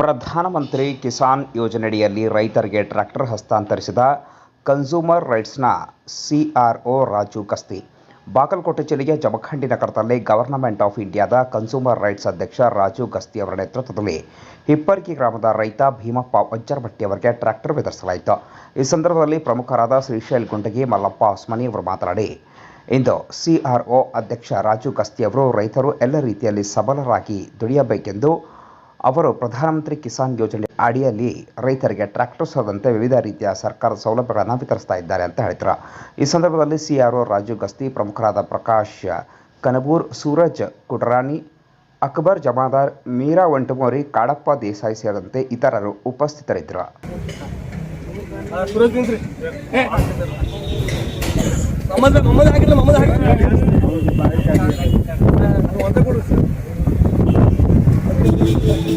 ಪ್ರಧಾನಮಂತ್ರಿ ಕಿಸಾನ್ ಯೋಜನೆಯಡಿಯಲ್ಲಿ ರೈತರಿಗೆ ಟ್ರ್ಯಾಕ್ಟರ್ ಹಸ್ತಾಂತರಿಸಿದ ಕನ್ಸ್ಯೂಮರ್ ರೈಟ್ಸ್ನ ಸಿಆರ್ಒ ರಾಜು ಕಸ್ತಿ. ಬಾಗಲಕೋಟೆ ಜಿಲ್ಲೆಯ ಜಮಖಂಡಿ ನಗರದಲ್ಲಿ ಗವರ್ನಮೆಂಟ್ ಆಫ್ ಇಂಡಿಯಾದ ಕನ್ಸ್ಯೂಮರ್ ರೈಟ್ಸ್ ಅಧ್ಯಕ್ಷ ರಾಜು ಗಸ್ತಿ ಅವರ ನೇತೃತ್ವದಲ್ಲಿ ಹಿಪ್ಪರ್ಗಿ ಗ್ರಾಮದ ರೈತ ಭೀಮಪ್ಪ ವಜ್ರಭಟ್ಟಿ ಅವರಿಗೆ ಟ್ರ್ಯಾಕ್ಟರ್ ವಿತರಿಸಲಾಯಿತು. ಈ ಸಂದರ್ಭದಲ್ಲಿ ಪ್ರಮುಖರಾದ ಶ್ರೀಶೈಲ್ ಗುಂಡಗಿ, ಮಲ್ಲಪ್ಪ ಹೊಸ್ಮನಿ ಅವರು ಮಾತನಾಡಿ, ಇಂದು ಸಿಆರ್ಒ ಅಧ್ಯಕ್ಷ ರಾಜು ಗಸ್ತಿ ಅವರು ರೈತರು ಎಲ್ಲ ರೀತಿಯಲ್ಲಿ ಸಬಲರಾಗಿ ದುಡಿಯಬೇಕೆಂದು ಅವರು ಪ್ರಧಾನಮಂತ್ರಿ ಕಿಸಾನ್ ಯೋಜನೆ ಅಡಿಯಲ್ಲಿ ರೈತರಿಗೆ ಟ್ರ್ಯಾಕ್ಟರ್ ಸೇರಿದಂತೆ ವಿವಿಧ ರೀತಿಯ ಸರ್ಕಾರದ ಸೌಲಭ್ಯಗಳನ್ನು ವಿತರಿಸ್ತಾ ಇದ್ದಾರೆ ಅಂತ ಹೇಳಿದ್ರು ಈ ಸಂದರ್ಭದಲ್ಲಿ ಸಿಆರ್ಒ ರಾಜು ಗಸ್ತಿ ಪ್ರಮುಖರಾದ ಪ್ರಕಾಶ್ ಕನಬೂರ್ ಸೂರಜ್ ಕುಟರಾಣಿ ಅಕ್ಬರ್ ಜಮಾದಾರ್ ಮೀರಾ ವಂಟಮೋರಿ ಕಾಡಪ್ಪ ದೇಸಾಯಿ ಸೇರಿದಂತೆ ಇತರರು ಉಪಸ್ಥಿತರಿದ್ದರು ಸೂರಜ್ ನಿಂತ್ರಿ ಹಾಕಿಲ್ಲ ಅದು ಒಂದೇ ಕೊಡು ಸರ್. ನೋಡ್ರಿ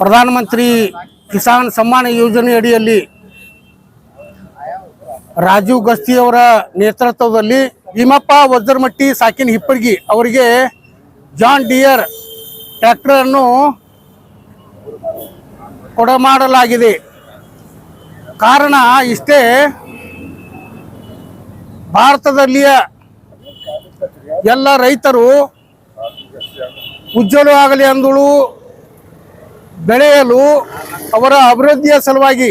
ಪ್ರಧಾನಮಂತ್ರಿ ಕಿಸಾನ್ ಸಮ್ಮಾನ ಯೋಜನೆ ಅಡಿಯಲ್ಲಿ ರಾಜೀವ್ ಗಸ್ತಿ ಅವರ ನೇತೃತ್ವದಲ್ಲಿ ಭೀಮಪ್ಪ ವಜ್ರಮಟ್ಟಿ ಸಾಕಿನ ಹಿಪ್ಪರ್ಗಿ ಅವರಿಗೆ ಜಾನ್ ಡಿಯರ್ ಟ್ರ್ಯಾಕ್ಟರ್ ಅನ್ನು ಕೊಡಮಾಡಲಾಗಿದೆ. ಕಾರಣ ಇಷ್ಟೇ, ಭಾರತದಲ್ಲಿಯ ಎಲ್ಲ ರೈತರು ಉಜ್ವಲವಾಗಲಿ ಅಂದಳು, ಬೆಳೆಯಲು ಅವರ ಅಭಿವೃದ್ಧಿಯ ಸಲುವಾಗಿ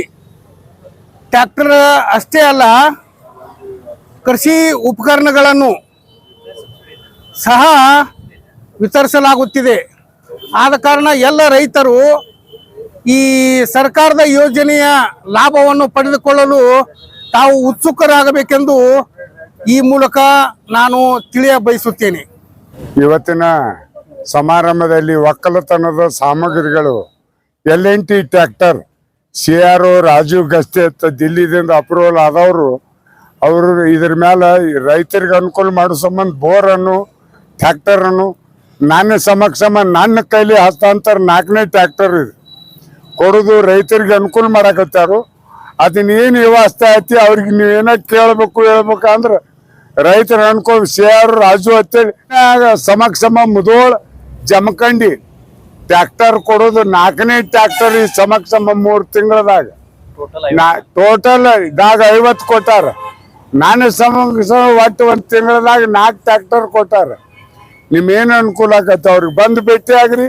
ಟ್ರ್ಯಾಕ್ಟರ್ ಅಷ್ಟೇ ಅಲ್ಲ, ಕೃಷಿ ಉಪಕರಣಗಳನ್ನು ಸಹ ವಿತರಿಸಲಾಗುತ್ತಿದೆ. ಆದ ಕಾರಣ ಎಲ್ಲ ರೈತರು ಈ ಸರ್ಕಾರದ ಯೋಜನೆಯ ಲಾಭವನ್ನು ಪಡೆದುಕೊಳ್ಳಲು ತಾವು ಉತ್ಸುಕರಾಗಬೇಕೆಂದು ಈ ಮೂಲಕ ನಾನು ತಿಳಿಯ ಬಯಸುತ್ತೇನೆ. ಇವತ್ತಿನ ಸಮಾರಂಭದಲ್ಲಿ ಒಕ್ಕಲತನದ ಸಾಮಗ್ರಿಗಳು L N T tractor C R O Rajeev Gasti ಅಂತ ದಿಲ್ಲಿದಿಂದ ಅಪ್ರೂವಲ್ ಆದವರು, ಅವರು ಇದ್ರ ಮೇಲೆ ರೈತರಿಗೆ ಅನುಕೂಲ ಮಾಡೋ ಸಂಬಂಧ ಬೋರನ್ನು, ಟ್ಯಾಕ್ಟರನ್ನು, ನಾನು ಸಮಕ್ಷಮ ನನ್ನ ಕೈಲಿ ಹಸ್ತಾಂತರ ನಾಲ್ಕನೇ ಟ್ಯಾಕ್ಟರ್ ಇದು. ಕೊಡೋದು ರೈತರಿಗೆ ಅನುಕೂಲ ಮಾಡಕತ್ತಾರು. ಅದನ್ನ ಏನು ವ್ಯವಸ್ಥೆ ಐತಿ, ಅವ್ರಿಗೆ ನೀವೇನ ಕೇಳಬೇಕು, ಹೇಳ್ಬೇಕು ಅಂದ್ರೆ ರೈತರ ಅನುಕೂಲ, ಸಿ ಆರ್ ರಾಜು ಅಂತೇಳಿ ಸಮಕ್ಷಮ ಮುದೋಳ್ ಜಮಖಂಡಿ ಟ್ರ್ಯಾಕ್ಟರ್ ಕೊಡೋದು ನಾಲ್ಕನೇ ಟ್ರ್ಯಾಕ್ಟರ್ ಈ ಸಮಕ್ಷಮ ಮೂರು ತಿಂಗಳದಾಗ. ಟೋಟಲ್ ಇದಾಗ ಐವತ್ತು ಕೊಟ್ಟಾರ. ನಾನು ಸಮಕ್ಷ ಒಟ್ಟು ಒಂದು ತಿಂಗಳದಾಗ ನಾಲ್ಕು ಟ್ರ್ಯಾಕ್ಟರ್ ಕೊಟ್ಟಾರ. ನಿಮ್ಗೇನು ಅನುಕೂಲ ಆಗತ್ತೆ ಅವ್ರಿಗೆ? ಬಂದು ಭೇಟಿ ಆಗ್ರಿ.